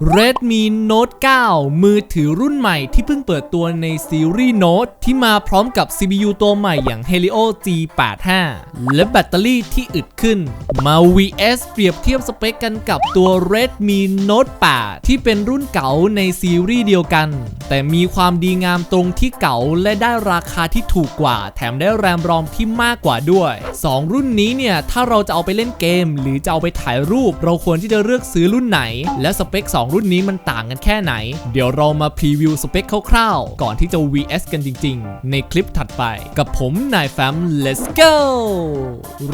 Redmi Note 9 มือถือรุ่นใหม่ที่เพิ่งเปิดตัวในซีรีส์ Note ที่มาพร้อมกับ CPU ตัวใหม่อย่าง Helio G85 และแบตเตอรี่ที่อึดขึ้น มา VS เปรียบเทียบสเปคกันกับตัว Redmi Note 8 ที่เป็นรุ่นเก่าในซีรีส์เดียวกัน แต่มีความดีงามตรงที่เก่าและได้ราคาที่ถูกกว่า แถมได้แรมรอมที่มากกว่าด้วย 2 รุ่นนี้เนี่ย ถ้าเราจะเอาไปเล่นเกม หรือจะเอาไปถ่ายรูป เราควรที่จะเลือกซื้อรุ่นไหน และสเปค 2รุ่นนี้มันต่างกันแค่ไหน เดี๋ยวเรามาพรีวิวสเปคคร่าวๆ ก่อนที่จะ VS กันจริงๆ ในคลิปถัดไป กับผมนายแฟม let's go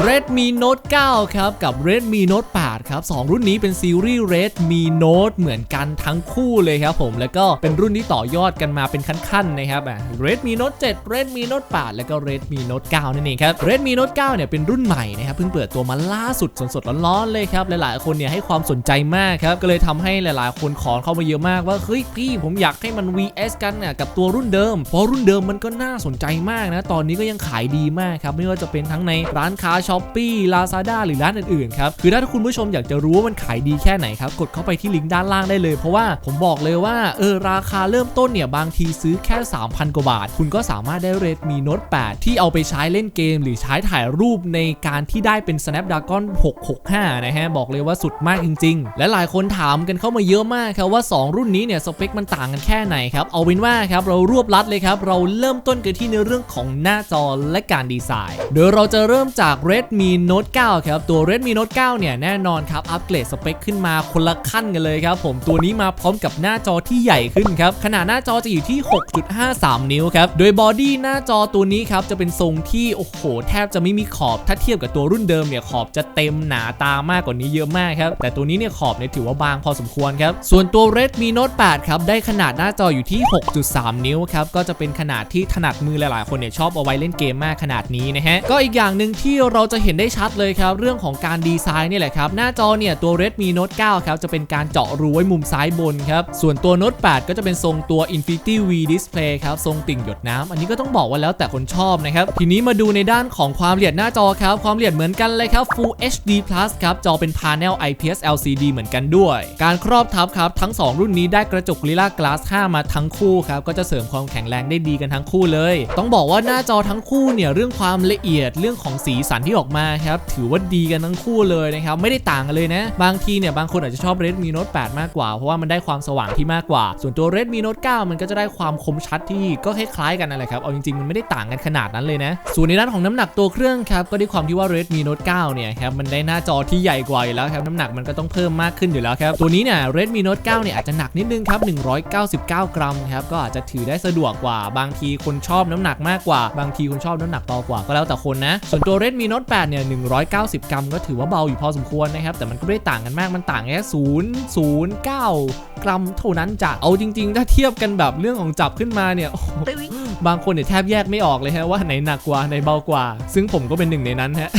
Redmi Note 9 ครับ กับ Redmi Note 8 ครับ 2 รุ่นนี้เป็นซีรีส์ Redmi Note เหมือนกันทั้งคู่เลยครับผมแล้วก็เป็นรุ่นที่ต่อยอดกันมาเป็นขั้นๆนะครับอะ Redmi Note 7 Redmi Note 8 แล้วก็ Redmi Note 9 นั่นเองครับ Redmi Note 9 เนี่ยเป็นรุ่นใหม่นะครับเพิ่งเปิดตัวมาล่าสุดสดๆร้อนๆเลยครับหลายๆ คนเนี่ยให้ความสนใจมากครับก็เลยทำให้หลายๆ คนขอเข้ามาเยอะมากว่าเฮ้ยพี่ผมอยากให้มัน VS กันเนี่ยกับตัวรุ่นเดิม เพราะรุ่นเดิมมันก็น่าสนใจมากนะ ตอนนี้ก็ยังขายดีมากครับไม่ว่าจะเป็นทั้งในร้านค้า s h อ p e e Lazada หรือร้านอื่นๆครับคือถ้าคุณผู้ชมอยากจะรู้ว่ามันขายดีแค่ไหนครับกดเข้าไปที่ลิงก์ด้านล่างได้เลย เพราะว่าผมบอกเลยว่าเออราคาเริ่มต้นเนี่ยบางทีซื้อแค่ 3,000 กว่าบาท คุณก็สามารถได้ Redmi Note 8ที่เอาไปใช้เล่นเกม หรือใช้ถ่ายรูปในการที่ได้เป็น Snapdragon 665นะฮะบอกเลยว่าสุดมากจริง ๆ และหลายคนถามกันเข้ามาเเยอะมากครับว่า 2 รุ่นนี้เนี่ยสเปคมันต่างกันแค่ไหนครับเอาเป็นว่าครับเรารวบลัดเลยครับเราเริ่มต้นกันที่ในเรื่องของหน้าจอและการดีไซน์ โดยเราจะเริ่มจาก Redmi Note 9 ครับตัว Redmi Note 9 เนี่ยแน่นอนครับอัปเกรดสเปคขึ้นมาคนละขั้นกันเลยครับผมตัวนี้มาพร้อมกับหน้าจอที่ใหญ่ขึ้นครับขนาดหน้าจอจะอยู่ที่ 6.53 นิ้วครับโดยบอดี้หน้าจอตัวนี้ครับจะเป็นทรงที่โอ้โห แทบจะไม่มีขอบถ้าเทียบกับตัวรุ่นเดิมเนี่ยขอบจะเต็มหนาตามากกว่านี้เยอะมากครับแต่ตัวนี้เนี่ยขอบเนี่ยถือว่าบางพอสมควรครับ ส่วนตัว Redmi Note 8 ครับ ได้ขนาดหน้าจออยู่ที่ 6.3 นิ้วครับ ก็จะเป็นขนาดที่ถนัดมือหลายๆ คนเนี่ยชอบเอาไว้เล่นเกมมากขนาดนี้นะฮะ ก็อีกอย่างหนึ่งที่เราจะเห็นได้ชัดเลยครับ เรื่องของการดีไซน์นี่แหละครับ หน้าจอเนี่ยตัว Redmi Note 9 ครับ จะเป็นการเจาะรูไว้มุมซ้ายบนครับ ส่วนตัว Note 8 ก็จะเป็นทรงตัว Infinity V Display ครับ ทรงติ่งหยดน้ำอันนี้ก็ต้องบอกว่าแล้วแต่คนชอบนะครับ ทีนี้มาดูในด้านของความละเอียดหน้าจอครับ ความละเอียดเหมือนกันเลยครับ Full HD Plus ครับ จอเป็น Panel IPS LCD เหมือนกันด้วย การครอบทับครับทั้ง 2 รุ่นนี้ได้กระจก Gorilla Glass 5 มาทั้งคู่ครับก็จะเสริมความแข็งแรงได้ดีกันทั้งคู่เลย ต้องบอกว่าหน้าจอทั้งคู่เนี่ยเรื่องความละเอียดเรื่องของสีสันที่ออกมาครับถือว่าดีกันทั้งคู่เลยนะครับไม่ได้ต่างกันเลยนะ บางทีเนี่ยบางคนอาจจะชอบ Redmi Note 8 มากกว่า เพราะว่ามันได้ความสว่างที่มากกว่า ส่วนตัว Redmi Note 9 มันก็จะได้ความคมชัดที่ก็คล้ายๆกันนั่นแหละครับเอาจริงๆมันไม่ได้ต่างกันขนาดนั้นเลยนะส่วนในด้านของน้ำหนักตัวเครื่องครับก็ด้วยความที่ว่า Redmi Note 9 เนี่ยครับมันได้หน้าจอที่ใหญ่กว่าอยู่แล้วครับน้ำหนักมันก็ต้องเพิ่มมากขึ้นอยู่แล้วครับตัวนี้เนี่ย Redmi Note 9 เนี่ยอาจจะหนักนิดนึงครับ 199 กรัมครับ ก็อาจจะถือได้สะดวกกว่า บางทีคนชอบน้ำหนักมากกว่า บางทีคนชอบน้ำหนักเบากว่า ก็แล้วแต่คนนะ ส่วนตัว Redmi Note 8 เนี่ย 190 กรัม ก็ถือว่าเบาอยู่พอสมควรนะครับ แต่มันก็ไม่ได้ต่างกันมาก มันต่างแค่0 0 9 กรัมเท่านั้นจ้ะเอาจริง ๆ ถ้าเทียบกันแบบเรื่องของจับขึ้นมาเนี่ยโอ้โหบางคนเนี่ยแทบแยกไม่ออกเลยฮะว่าไหนหนักกว่าไหนเบากว่า ซึ่งผมก็เป็นหนึ่งในนั้นฮะ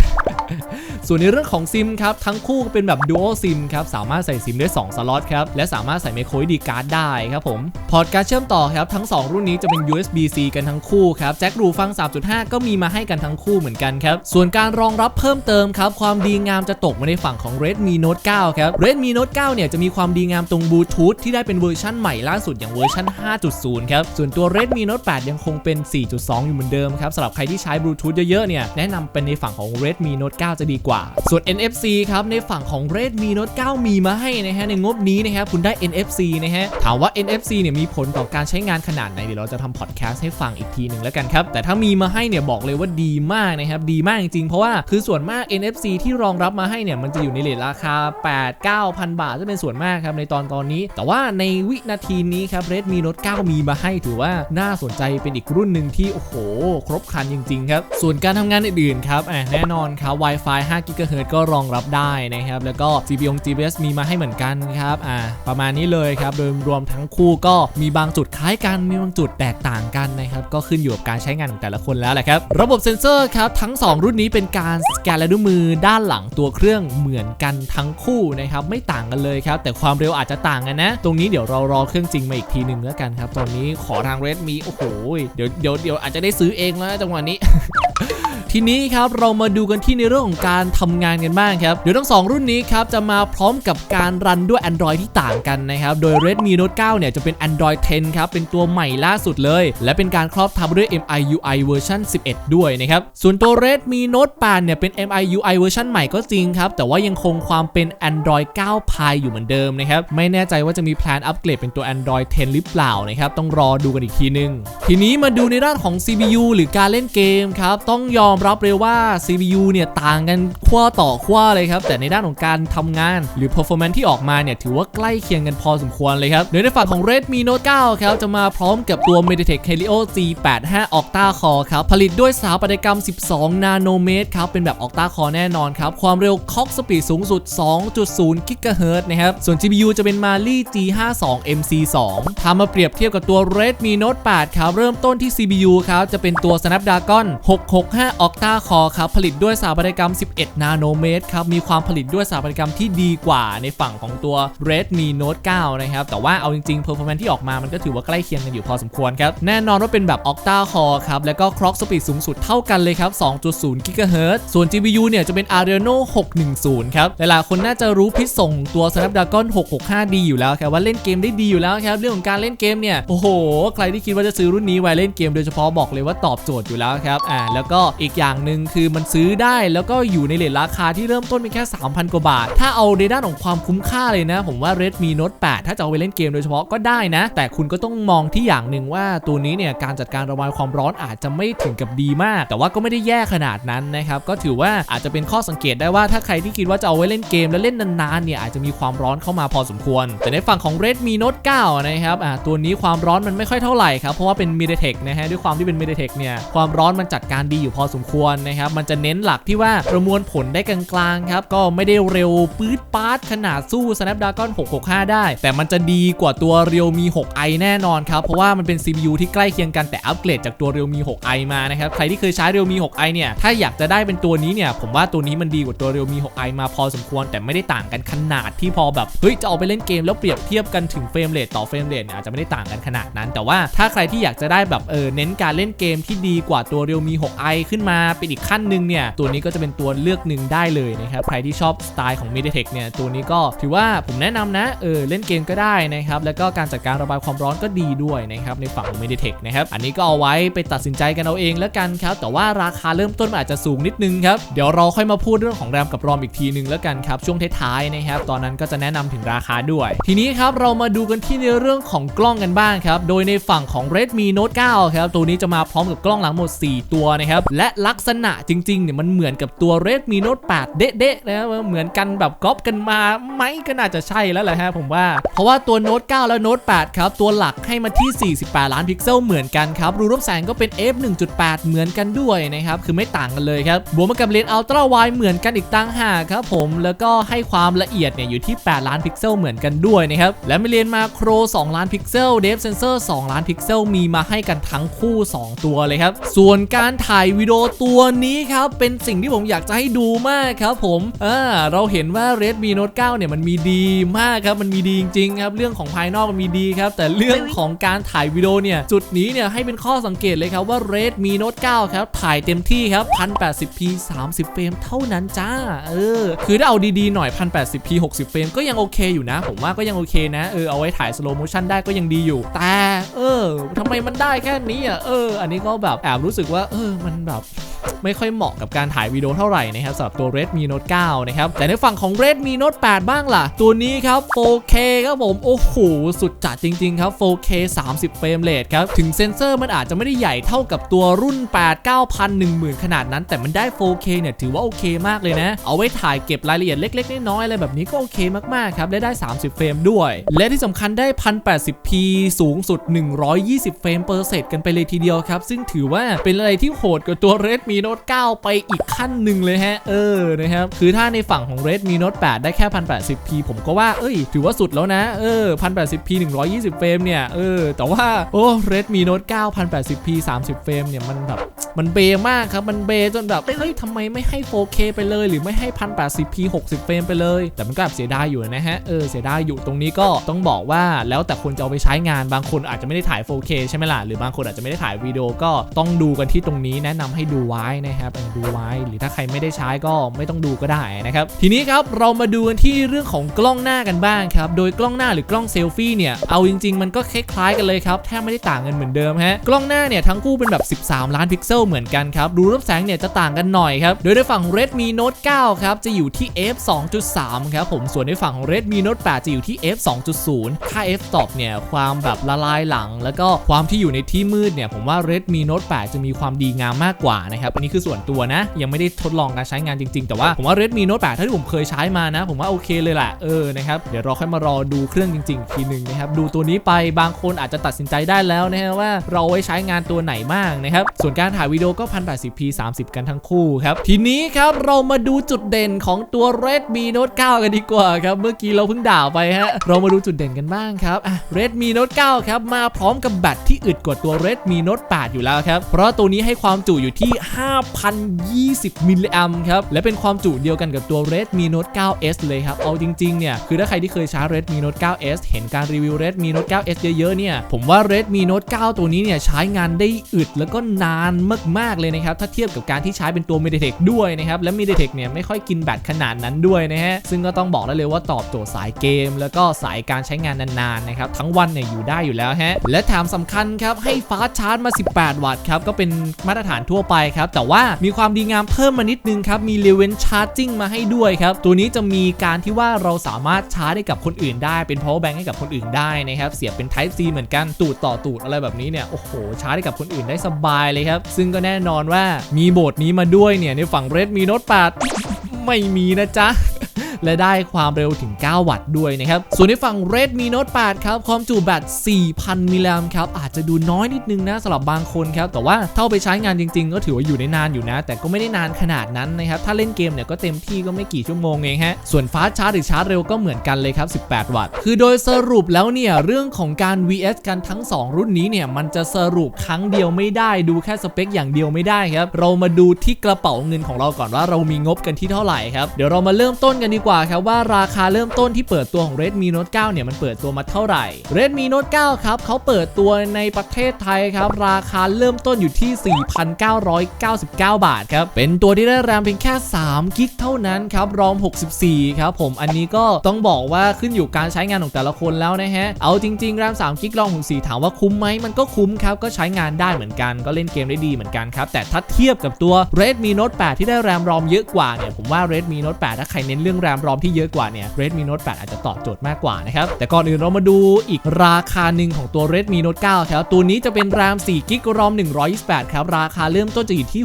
ส่วนในเรื่องของซิมครับทั้งคู่เป็นแบบ Dual SIM ครับสามารถใส่ซิมได้ 2 สล็อตครับและสามารถใส่ micro SD card ได้ครับผมพอร์ตการเชื่อมต่อครับทั้ง 2 รุ่นนี้จะเป็น USB-C กันทั้งคู่ครับแจ็ครูฟัง 3.5 ก็มีมาให้กันทั้งคู่เหมือนกันครับส่วนการรองรับเพิ่มเติมครับความดีงามจะตกมาในฝั่งของ Redmi Note 9 ครับ Redmi Note 9 เนี่ยจะมีความดีงามตรงบลูทูธที่ได้เป็นเวอร์ชันใหม่ล่าสุดอย่างเวอร์ชัน5.0 ครับ ส่วนตัว Redmi Note 8 ยังคงเป็น 4.2 อยู่เหมือนเดิมครับสำหรับใครที่ใช้บลูทูธเยอะๆ เนี่ยแนะนำเป็นในฝั่งของ Redmi Note 9 จะดีกว่าส่วน NFC ครับในฝั่งของ Redmi Note 9 มีมาให้นะฮะในงบนี้นะครับคุณได้ NFC นะฮะถามว่า NFC เนี่ยมีผลต่อการใช้งานขนาดไหนเดี๋ยวเราจะทำพอดแคสต์ให้ฟังอีกทีหนึ่งแล้วกันครับแต่ถ้ามีมาให้เนี่ยบอกเลยว่าดีมากนะครับดีมากจริงๆเพราะว่าคือส่วนมาก NFC ที่รองรับมาให้เนี่ยมันจะอยู่ในเลทราคา 8 9 0 0บาทจะเป็นส่วนมากครับในตอนตอนนี้ แต่ว่าในวินาทีนี้ครับ Redmi Note 9 มีมาให้ถือว่าน่าสนใจเป็นอีกรุ่นหนึ่งที่โอ้โห ครบครันจริงๆครับส่วนการทำงานอื่นๆครับแน่นอนครับ Wi-Fi 5 GHz ก็รองรับได้นะครับ แล้วก็ GPU GPS มีมาให้เหมือนกันครับ อ่า ประมาณนี้เลยครับ โดยรวมทั้งคู่ก็มีบางจุดคล้ายกัน มีบางจุดแตกต่างกันนะครับ ก็ขึ้นอยู่กับการใช้งานของแต่ละคนแล้วแหละครับ ระบบเซ็นเซอร์ครับ ทั้ง 2 รุ่นนี้เป็นการสแกนลายนิ้วมือด้านหลังตัวเครื่องเหมือนกันทั้งคู่นะครับ ไม่ต่างกันเลยครับ แต่ความเร็วอาจจะต่างกันนะ ตรงนี้เดี๋ยวเรารอเครื่องจริงมาอีกทีหนึ่งแล้วกันครับ ตอนนี้ขอทาง Redmi โอ้โห เดี๋ยวเดี๋ยวเดี๋ยวอาจจะได้ซื้อเองแล้วจังหวะนี้ ทีนี้ครับเรามาดูกันที่ในเรื่องของการทำงานกันบ้างครับ เดี๋ยวทั้งสองรุ่นนี้ครับจะมาพร้อมกับการรันด้วย Android ที่ต่างกันนะครับ โดย Redmi Note 9 เนี่ยจะเป็น Android 10 ครับ เป็นตัวใหม่ล่าสุดเลย และเป็นการครอบทับด้วย MIUI เวอร์ชัน11 ด้วยนะครับ ส่วนตัว Redmi Note 8 เนี่ยเป็น MIUI เวอร์ชันใหม่ก็จริงครับ แต่ว่ายังคงความเป็น Android 9 Pie อยู่เหมือนเดิมนะครับ ไม่แน่ใจว่าจะมีแพลนอัปเกรดเป็นตัว Android 10 หรือเปล่านะครับ ต้องรอดูกันอีกทีนึง ทีนี้มาดูในด้านของ CPU หรือการเล่นเกมครับ ต้องยอมรับเลยว่า CPU เนี่ยต่างกันขั้วต่อขั้วเลยครับ แต่ในด้านของการทำงานหรือ performance ที่ออกมาเนี่ยถือว่าใกล้เคียงกันพอสมควรเลยครับโดยในฝั่งของ Redmi Note 9 ครับจะมาพร้อมกับตัว MediaTek Helio G85 Octa Core ครับผลิตด้วยสถาปัตยกรรม 12 นาโนเมตรครับเป็นแบบ Octa Core แน่นอนครับ ความเร็ว Clock Speed สูงสุด 2.0 GHz นะครับส่วน GPU จะเป็น Mali G52 MC2 ทำมาเปรียบเทียบกับตัว Redmi Note 8 ครับเริ่มต้นที่ CPU ครับจะเป็นตัว Snapdragon 665 Octa Core คอครับผลิตด้วยสถาปัตยกรรม 11 นาโนเมตรครับมีความผลิตด้วยสถาปัตยกรรมที่ดีกว่าในฝั่งของตัว Redmi Note 9 นะครับ แต่ว่าเอาจริงๆ performance ที่ออกมามันก็ถือว่าใกล้เคียงกันอยู่พอสมควรครับ แน่นอนว่าเป็นแบบ Octa Core ครับ แล้วก็ Clock Speed สูงสุดเท่ากันเลยครับ 2.0 GHz ส่วน GPU เนี่ยจะเป็น Adreno 610 ครับ หลายๆคนน่าจะรู้พิษส่งตัว Snapdragon 665ดีอยู่แล้วครับ ว่าเล่นเกมได้ดีอยู่แล้วครับ เรื่องของการเล่นเกมเนี่ย โอ้โห ใครที่คิดว่าจะซื้อรุ่นนี้ไว้เล่นเกม โดยเฉพาะบอกเลยว่าตอบโจทย์อยู่แล้วครับ อ่า แล้วก็อีกอย่างหนึ่งคือมันซื้อได้แล้วก็อยู่ในเลทราคาที่เริ่มต้นเพียงแค่ 3,000 กว่าบาท ถ้าเอาในด้านของความคุ้มค่าเลยนะ ผมว่า Redmi Note 8 ถ้าจะเอาไปเล่นเกมโดยเฉพาะก็ได้นะ แต่คุณก็ต้องมองที่อย่างหนึ่งว่าตัวนี้เนี่ยการจัดการระบายความร้อนอาจจะไม่ถึงกับดีมาก แต่ว่าก็ไม่ได้แย่ขนาดนั้นนะครับก็ถือว่าอาจจะเป็นข้อสังเกตได้ว่าถ้าใครที่คิดว่าจะเอาไว้เล่นเกมแล้วเล่นนานๆเนี่ยอาจจะมีความร้อนเข้ามาพอสมควร แต่ในฝั่งของ Redmi Note 9 นะครับอ่าตัวนี้ความร้อนมันไม่ค่อยเท่าไหร่ครับเพราะว่าเป็น MediaTek นะฮะด้วยความที่เป็น MediaTek เนี่ยความร้อนมันจัดการดีอยู่พอสมควรนะครับ มันจะเน้นหลักที่ว่าประมวลผลได้กลางๆครับ ก็ไม่ได้เร็วปื๊ดป๊าดขนาดสู้ Snapdragon 665 ได้ แต่มันจะดีกว่าตัว Realme 6i แน่นอนครับ เพราะว่ามันเป็น CPU ที่ใกล้เคียงกันแต่อัปเกรดจากตัว Realme 6i มานะครับ ใครที่เคยใช้ Realme 6i เนี่ย ถ้าอยากจะได้เป็นตัวนี้เนี่ย ผมว่าตัวนี้มันดีกว่าตัว Realme 6i มาพอสมควร แต่ไม่ได้ต่างกันขนาดที่พอแบบ เฮ้ย จะเอาไปเล่นเกมแล้วเปรียบเทียบกันถึงเฟรมเรทต่อเฟรมเรทเนี่ยอาจจะไม่ได้ต่างกันขนาดนั้น แต่ว่าถ้าใครที่อยากจะได้แบบเออเน้นการเล่นเกมที่ดีกว่าตัว Realme 6i ขึ้นมาเป็นอีกขั้นหนึ่งเนี่ยตัวนี้ก็จะเป็นตัวเลือกหนึ่งได้เลยนะครับใครที่ชอบสไตล์ของ MediaTek เนี่ยตัวนี้ก็ถือว่าผมแนะนำนะเออเล่นเกมก็ได้นะครับแล้วก็การจัดการระบายความร้อนก็ดีด้วยนะครับในฝั่งของ MediaTek นะครับอันนี้ก็เอาไว้ไปตัดสินใจกันเอาเองแล้วกันครับแต่ว่าราคาเริ่มต้นมันอาจจะสูงนิดนึงครับเดี๋ยวเราค่อยมาพูดเรื่องของแรมกับรอมอีกทีนึงแล้วกันครับช่วงท้ายๆนะครับตอนนั้นก็จะแนะนำถึงราคาด้วย ทีนี้ครับเรามาดูกันที่ในเรื่องของกล้องกันบ้างครับโดยในฝั่งของ Redmi Note 9ครับตัวนี้จะมาพร้อมกับกล้องหลังหมด 4 ตัวนะครับและลัักษณะจริงๆเนี่ยมันเหมือนกับตัว Redmi Note 8เด๊ะๆนะเหมือนกันแบบก๊อปกันมาไหมก็น่าจะใช่แล้วแหละฮะผมว่า เพราะว่าตัว Note 9และ Note 8ครับตัวหลักให้มาที่ 48 ล้านพิกเซลเหมือนกันครับรูรับแสงก็เป็น f 1.8 เหมือนกันด้วยนะครับคือไม่ต่างกันเลยครับบวกมากับเลนส์อัลตร้าไวเหมือนกันอีกตั้งหากครับผมแล้วก็ให้ความละเอียดเนี่ยอยู่ที่ 8 ล้านพิกเซลเหมือนกันด้วยนะครับและมีเลนส์มาโคร 2 ล้านพิกเซลเดฟเซนเซอร์2ล้านพิกเซลมีมาให้กันทั้งคู่ 2 ตัวเลยครับส่วนการถ่ายวิดีโอตัวนี้ครับเป็นสิ่งที่ผมอยากจะให้ดูมากครับผมอ่าเราเห็นว่า Redmi Note 9 เนี่ยมันมีดีมากครับมันมีดีจริงๆครับเรื่องของภายนอกมันมีดีครับแต่เรื่องของการถ่ายวิดีโอเนี่ยจุดนี้เนี่ยให้เป็นข้อสังเกตเลยครับว่า Redmi Note 9 ครับถ่ายเต็มที่ครับ 1080p 30 เฟรมเท่านั้นจ้าเออคือถ้าเอาดีๆหน่อย 1080p 60 เฟรมก็ยังโอเคอยู่นะ ผมว่าก็ยังโอเคนะเออเอาไว้ถ่าย slow motion ได้ก็ยังดีอยู่ แต่ เออทำไมมันได้แค่นี้อะเออ อันนี้ก็แบบแอบรู้สึกว่า เออมันแบบ ไม่ค่อยเหมาะกับการถ่ายวิดีโอเท่าไหร่นะครับสำหรับตัว Redmi Note 9 นะครับ แต่ในฝั่งของ Redmi Note 8 บ้างล่ะ ตัวนี้ครับ 4K ครับผม โอ้โห สุดจัดจริง ๆ ครับ 4K 30 เฟรมเรทครับ ถึงเซนเซอร์มันอาจจะไม่ได้ใหญ่เท่ากับตัวรุ่น 8 9,000 10,000 ขนาดนั้น แต่มันได้ 4K เนี่ยถือว่าโอเคมากเลยนะ เอาไว้ถ่ายเก็บรายละเอียดเล็ก ๆ น้อยๆอะไรแบบนี้ก็โอเคมากๆครับและได้ 30 เฟรมด้วย และที่สำคัญได้ 1080p สูงสุด 120 เฟรมเปอร์เซกันไปเลยทีเดียวครับซึ่งถือว่าเป็นอะไรที่โหดกว่าตัว Redmi Note 9 ไปอีกขั้นหนึ่งเลยฮะ เออนะครับ คือถ้าในฝั่งของ Redmi Note 8 ได้แค่ 1080p ผมก็ว่า เอ้ย ถือว่าสุดแล้วนะ เออ 1080p 120 เฟรมเนี่ย เออ แต่ว่า โอ้ Redmi Note 9 1080p 30 เฟรมเนี่ย มันแบบ มันเบมากครับ มันเบจนแบบ เฮ้ยทำไมไม่ให้ 4K ไปเลย หรือไม่ให้ 1080p 60 เฟรมไปเลย แต่มันก็แอบเสียดายอยู่นะฮะ เออ เสียดายอยู่ตรงนี้ก็ต้องบอกว่า แล้วแต่คนจะเอาไปใช้งาน บางคนอาจจะไม่ได้ถ่าย 4K ใช่ไหมล่ะ หรือบางคนอาจจะไม่ได้ถ่ายวิดีโอ ก็ต้องดูกันที่ตรงนี้แนะนำให้ดูไว้นะครับเออดูไว้ หรือถ้าใครไม่ได้ใช้ก็ไม่ต้องดูก็ได้นะครับ ทีนี้ครับเรามาดูกันที่เรื่องของกล้องหน้ากันบ้างครับ โดยกล้องหน้าหรือกล้องเซลฟี่เนี่ย เอาจริง ๆ มันก็คล้ายๆกันเลยครับ แทบไม่ได้ต่างกันเหมือนเดิมฮะ กล้องหน้าเนี่ยทั้งคู่เป็นแบบ 13 ล้านพิกเซลเหมือนกันครับรูรับแสงเนี่ยจะต่างกันหน่อยครับ โดยในฝั่งของ Redmi Note 9 ครับ จะอยู่ที่ f 2.3 ครับผม ส่วนในฝั่งของ Redmi Note 8 จะอยู่ที่ f 2.0 ค่า f stop เนี่ยความแบบละลายหลัง แล้วก็ความที่อยู่ในที่มืดเนี่ยผมว่า Redmi Note 8 จะมีความดีงามมากกว่านะครับอันนี้คือส่วนตัวนะ ยังไม่ได้ทดลองการใช้งานจริง ๆ แต่ว่าผมว่า Redmi Note 8ถ้าที่ผมเคยใช้มานะ ผมว่าโอเคเลยแหละเออนะครับเดี๋ยวเราค่อยมารอดูเครื่องจริงๆทีหนึ่งนะครับดูตัวนี้ไปบางคนอาจจะตัดสินใจได้แล้วนะฮะว่าเราไว้ใช้งานตัวไหนบ้างนะครับส่วนการถ่ายวิดีโอก็ 1080p 30 กันทั้งคู่ครับทีนี้ครับเรามาดูจุดเด่นของตัว Redmi Note 9 กันดีกว่าครับเมื่อกี้เราเพิ่งด่าไปฮะเรามาดูจุดเด่นกันบ้างครับอะ Redmi Note 9 ครับมาพร้อมกับแบตที่อึดกว่าตัว Redmi Note 8 อยู่แล้วครับเพราะตัวนี้ให้ความจุอยู่ที่5,020 มิลลิแอมครับ และเป็นความจุเดียวกันกับตัว Redmi Note 9s เลยครับ เอาจริงๆ เนี่ย คือถ้าใครที่เคยใช้ Redmi Note 9s เห็นการรีวิว Redmi Note 9s เยอะๆ เนี่ย ผมว่า Redmi Note 9 ตัวนี้เนี่ย ใช้งานได้อึดแล้วก็นานมากๆ เลยนะครับ ถ้าเทียบกับการที่ใช้เป็นตัว MediaTek ด้วยนะครับ และ MediaTek เนี่ยไม่ค่อยกินแบตขนาดนั้นด้วยนะฮะ ซึ่งก็ต้องบอกได้เลยว่าตอบโจทย์สายเกม แล้วก็สายการใช้งานนานๆ นะครับ ทั้งวันเนี่ยอยู่ได้อยู่แล้วฮะ และแถมสำคัญครับให้ฟาชาร์จมา 18 วัตต์ครับ ก็เป็นมาตรฐานทั่วไปครับแต่ว่ามีความดีงามเพิ่มมานิดนึงครับ มีเลเวนชาร์จิ่งมาให้ด้วยครับ ตัวนี้จะมีการที่ว่าเราสามารถชาร์จได้กับคนอื่นได้ เป็น power bank ให้กับคนอื่นได้นะครับ เสียบเป็น type C เหมือนกันตูดต่อตูดอะไรแบบนี้เนี่ย โอ้โห ชาร์จได้กับคนอื่นได้สบายเลยครับ ซึ่งก็แน่นอนว่ามีโหมดนี้มาด้วยเนี่ยในฝั่ง Redmi Note 8ไม่มีนะจ๊ะ และได้ความเร็วถึง 9 วัตต์ด้วยนะครับ ส่วนในฝั่ง Redmi Note 8 ครับ ความจุแบต 4,000 มิลลิแอมครับ อาจจะดูน้อยนิดนึงนะสำหรับบางคนครับ แต่ว่าถ้าเอาไปใช้งานจริง ๆ ก็ถือว่าอยู่ได้นานอยู่นะ แต่ก็ไม่ได้นานขนาดนั้นนะครับ ถ้าเล่นเกมเนี่ยก็เต็มที่ก็ไม่กี่ชั่วโมงเองฮะ ส่วนฟาชาร์จหรือชาร์จเร็วก็เหมือนกันเลยครับ 18 วัตต์ คือโดยสรุปแล้วเนี่ยเรื่องของการ VS กันทั้ง 2 รุ่นนี้เนี่ยมันจะสรุปครั้งเดียวไม่ได้ดูแค่สเปคอย่างเดียวไม่ได้ครับเรามาดูที่กระเป๋าเงินของเราก่อนว่าเรามีงบกันที่เท่าไหร่ครับเดี๋ยวเรามาเริ่มต้นกันดีกว่าครับว่าราคาเริ่มต้นที่เปิดตัวของ Redmi Note 9 เนี่ยมันเปิดตัวมาเท่าไหร่ Redmi Note 9 ครับเขาเปิดตัวในประเทศไทยครับ ราคาเริ่มต้นอยู่ที่ 4,999 บาทครับ เป็นตัวที่ได้แรมเพียงแค่3กิกเท่านั้นครับ รอม 64 ครับผมอันนี้ก็ต้องบอกว่าขึ้นอยู่การใช้งานของแต่ละคนแล้วนะฮะ เอาจริงๆแรม3กิกรอม 64 ถามว่าคุ้มไหมมันก็คุ้มครับ ก็ใช้งานได้เหมือนกัน ก็เล่นเกมได้ดีเหมือนกันครับแต่ถ้าเทียบกับตัว Redmi Note 8 ที่ได้แรมรอมเยอะกว่าเนี่ยผมว่า Redmi Note 8 ถ้าใครเน้นเรื่องแรมรอมที่เยอะกว่าเนี่ย Redmi Note 8 อาจจะตอบโจทย์มากกว่านะครับ แต่ก่อนอื่นเรามาดูอีกราคาหนึ่งของตัว Redmi Note 9 ครับ ตัวนี้จะเป็นแรม4กิกรอม128 ครับ ราคาเริ่มต้นจะอยู่ที่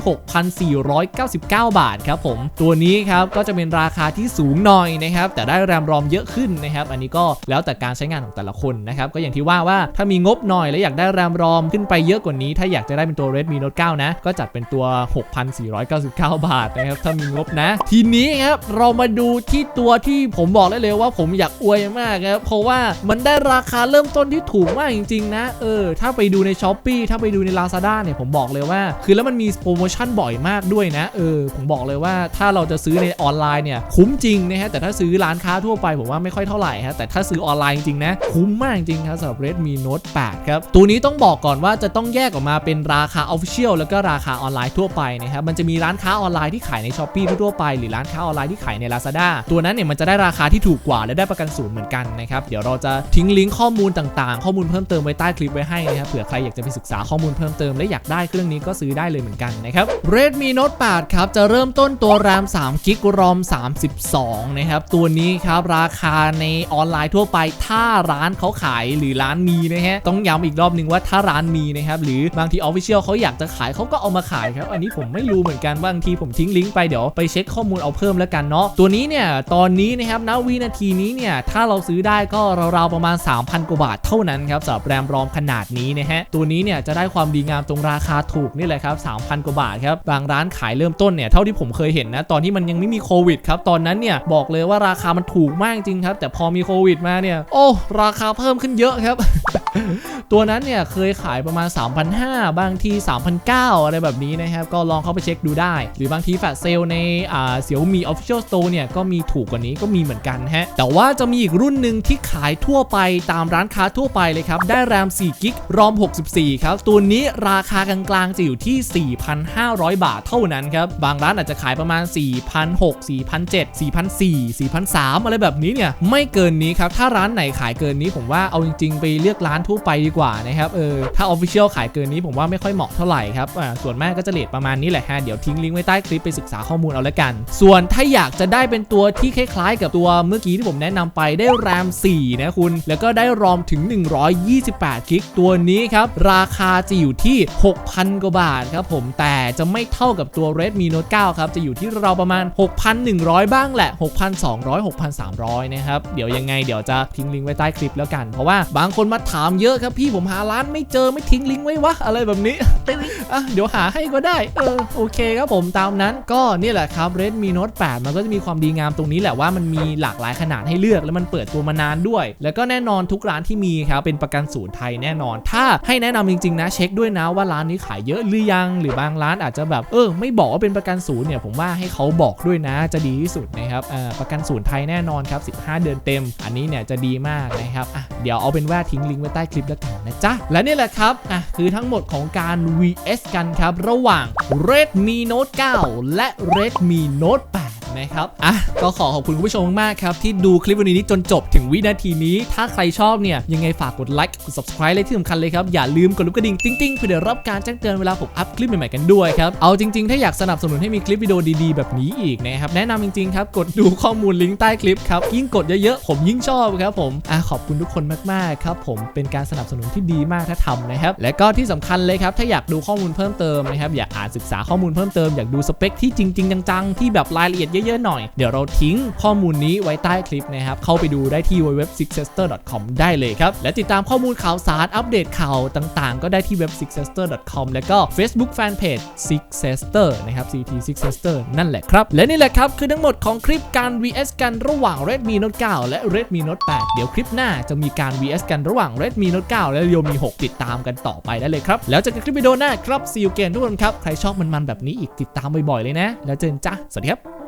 6,499 บาทครับผม ตัวนี้ครับก็จะเป็นราคาที่สูงหน่อยนะครับ แต่ได้แรมรอมเยอะขึ้นนะครับ อันนี้ก็แล้วแต่การใช้งานของแต่ละคนนะครับ ก็อย่างที่ว่าว่าถ้ามีงบหน่อยและอยากได้แรมรอมขึ้นไปเยอะกว่านี้ ถ้าอยากจะได้เป็นตัว Redmi Note 9 นะ ก็จัดเป็นตัว 6,499 บาทนะครับ ถ้ามีงบนะ ทีนี้ครับเรามาดูที่ตัวที่ผมบอกได้เลยว่าผมอยากอวยมากครับเพราะว่ามันได้ราคาเริ่มต้นที่ถูกมากจริงๆนะเออถ้าไปดูใน s h อ p e e ถ้าไปดูใน Lazada เนี่ยผมบอกเลยว่า คือแล้วมันมีโปรโมชั่นบ่อยมากด้วยนะเออผมบอกเลยว่าถ้าเราจะซื้อในออนไลน์เนี่ยคุ้มจริงนะฮะแต่ถ้าซื้อร้านค้าทั่วไปผมว่าไม่ค่อยเท่าไหร่ฮะแต่ถ้าซื้อออนไลน์จริงๆนะคุ้มมากจริงครับสำหรับ Redmi Note 8 ครับ ตัวนี้ต้องบอกก่อนว่าจะต้องแยกออกมาเป็นราคา Official แล้วก็ราคาออนไลน์ทั่วไปนะครับมันจะมีร้านค้าออนไลน์ที่ขายใน s h อ p e e ทั่วไป หรือร้านค้าออนไลน์ที่ขายใน Lazada ตัววันั้นเนี่ยมันจะได้ราคาที่ถูกกว่าและได้ประกันศูนย์เหมือนกันนะครับเดี๋ยวเราจะทิ้งลิงก์ข้อมูลต่างๆ ข้อมูลเพิ่มเติมไว้ใต้คลิปไว้ให้นะครับเผื่อใครอยากจะไปศึกษาข้อมูลเพิ่มเติมและอยากได้เครื่องนี้ก็ซื้อได้เลยเหมือนกันนะครับ Redmi Note 8 ครับ จะเริ่มต้นตัว RAM 3 g b ROM 32 นะครับ ตัวนี้ครับ ราคาในออนไลน์ทั่วไปถ้าร้านเขาขายหรือร้านมีนะฮะ ต้องย้ำอีกรอบหนึงว่าถ้าร้านมีนะครับ หรือบางที Official เขาอยากจะขายเขาก็เอามาขายครับ อันนี้ผมไม่รู้เหมือนกันบางทีผมทิ้งลิงก์ไปเดี๋ยวไปเช็คข้อมูลเอาเพิ่มแล้วกันเนาะตัวนี้เนี่ยตอนนี้นะครับณวินาทีนี้เนี่ยถ้าเราซื้อได้ก็ราวๆประมาณ 3,000 กว่าบาทเท่านั้นครับสำหรับแรมรอมขนาดนี้นะฮะตัวนี้เนี่ยจะได้ความดีงามตรงราคาถูกนี่แหละครับ3,000 กว่าบาทครับบางร้านขายเริ่มต้นเนี่ยเท่าที่ผมเคยเห็นนะตอนที่มันยังไม่มีโควิดครับตอนนั้นเนี่ยบอกเลยว่าราคามันถูกมากจริงครับแต่พอมีโควิดมาเนี่ยโอ้ราคาเพิ่มขึ้นเยอะครับ ตัวนั้นเนี่ยเคยขายประมาณ 3,500 บางที3,900 อะไรแบบนี้นะครับ ก็ลองเข้าไปเช็คดูได้ หรือบางทีแฟลชเซลในอ่าเสี่ยวมี Official Store เนี่ยก็มีถูกกว่านี้ก็มีเหมือนกันฮะ แต่ว่าจะมีอีกรุ่นหนึ่งที่ขายทั่วไปตามร้านค้าทั่วไปเลยครับ ได้แรม4กิกรอม 64 ครับ ตัวนี้ราคากลางๆจะอยู่ที่ 4,500 บาทเท่านั้นครับ บางร้านอาจจะขายประมาณ 4,600 4,700 4,400 4,300 อะไรแบบนี้เนี่ยไม่เกินนี้ครับถ้าร้านไหนขายเกินนี้ผมว่าเอาจริงๆไปเลือกร้านทั่วไปดีกว่านะครับเออถ้า Official ขายเกินนี้ผมว่าไม่ค่อยเหมาะเท่าไหร่ครับอ่าส่วนมากก็จะเลทประมาณนี้แหละฮะเดี๋ยวทิ้งลิงก์ไว้ใต้คลิปไปศึกษาข้อมูลเอาละกัน ส่วนถ้าอยากจะได้เป็นตัวที่คล้ายๆ กับตัวเมื่อกี้ที่ผมแนะนำไปได้แรม 4 นะคุณ แล้วก็ได้รอมถึง 128 กิกตัวนี้ครับ ราคาจะอยู่ที่ 6,000 กว่าบาทครับผมแต่จะไม่เท่ากับตัว Redmi Note 9 ครับ จะอยู่ที่เราประมาณ 6,100 บ้างแหละ 6,200 6,300 นะครับ เดี๋ยวยังไงเดี๋ยวจะทิ้งลิงก์ไว้ใต้คลิปแล้วกัน เพราะว่าบางคนมาถามเยอะครับพี่ผมหาร้านไม่เจอไม่ทิ้งลิงก์ไว้วะอะไรแบบนี้อะเดี๋ยวหาให้ก็ได้เออโอเคครับผมตามนั้นก็นี่แหละครับ Redmi Note 8 มันก็จะมีความดีงามตรงนี้แหละว่ามันมีหลากหลายขนาดให้เลือกแล้วมันเปิดตัวมานานด้วย แล้วก็แน่นอนทุกร้านที่มีครับเป็นประกันศูนย์ไทยแน่นอน ถ้าให้แนะนำจริงๆนะเช็คด้วยนะว่าร้านนี้ขายเยอะหรือยัง หรือบางร้านอาจจะแบบเออไม่บอกว่าเป็นประกันศูนย์เนี่ยผมว่าให้เขาบอกด้วยนะจะดีที่สุดนะครับเอ่อประกันศูนย์ไทยแน่นอนครับ15 เดือนเต็ม อันนี้เนี่ยจะดีมากนะครับอะเดี๋ยวเอาเป็นว่าทิ้งลิงก์ไว้ใต้คลิปแล้วกันนะจ๊ะ และนี่แหละครับ อะ คือทั้งหมดของการ vs กันครับ ระหว่าง Redmi Note 9 และ Redmi Note 8 นะครับอะก็ขอขอบคุณคุณผู้ชมมากๆครับที่ดูคลิปวันนี้จนจบถึงวินาทีนี้ ถ้าใครชอบเนี่ยยังไงฝากกดไลค์กด subscribe เลยที่สำคัญเลยครับอย่าลืมกดลูกกระดิ่งติ๊งๆเพื่อได้รับการแจ้งเตือนเวลาผมอัพคลิปใหม่ๆกันด้วยครับเอาจริงๆ ถ้าอยากสนับสนุนให้มีคลิปวิดีโอดีๆ แบบนี้อีกนะครับแนะนำจริงๆครับกดดูข้อมูลลิงก์ใต้คลิปครับยิ่งกดเยอะๆผมยิ่งชอบครับผมอะขอบคุณทุกคนมากๆครับผมเป็นการสนับสนุนที่ดีมากถ้าทำนะครับและก็ที่สำคัญเลยครับถ้าอยากดูข้อมูลเพิ่มเติมนะครับอยากอ่านศึกษาข้อมูลเพิ่มเติมอยากดูสเปคที่จริงๆจังๆที่แบบรายละเอียดเยอะๆหน่อย เดี๋ยวเราทิ้งข้อมูลนี้ไว้ใต้คลิปนะครับ เข้าไปดูได้ที่ www.sixester.com ได้เลยครับ และติดตามข้อมูลข่าวสารอัปเดตข่าวต่างๆ ก็ได้ที่เว็บ sixester.com แล้วก็ Facebook Fanpage sixester นะครับ ct sixester นั่นแหละครับ และนี่แหละครับคือทั้งหมดของคลิปการ vs กันระหว่าง Redmi Note 9 และ Redmi Note 8 เดี๋ยวคลิปหน้าจะมีการ vs กันระหว่าง Redmi Note 9 และ Realme 6 ติดตามกันต่อไปได้เลยครับ แล้วเจอกันคลิปวิดีโอหน้าครับ see you again ทุกคนครับ ใครชอบมันๆแบบนี้อีกติดตามบ่อยๆเลยนะ แล้วเจอกันจ้าสวัสดีครับ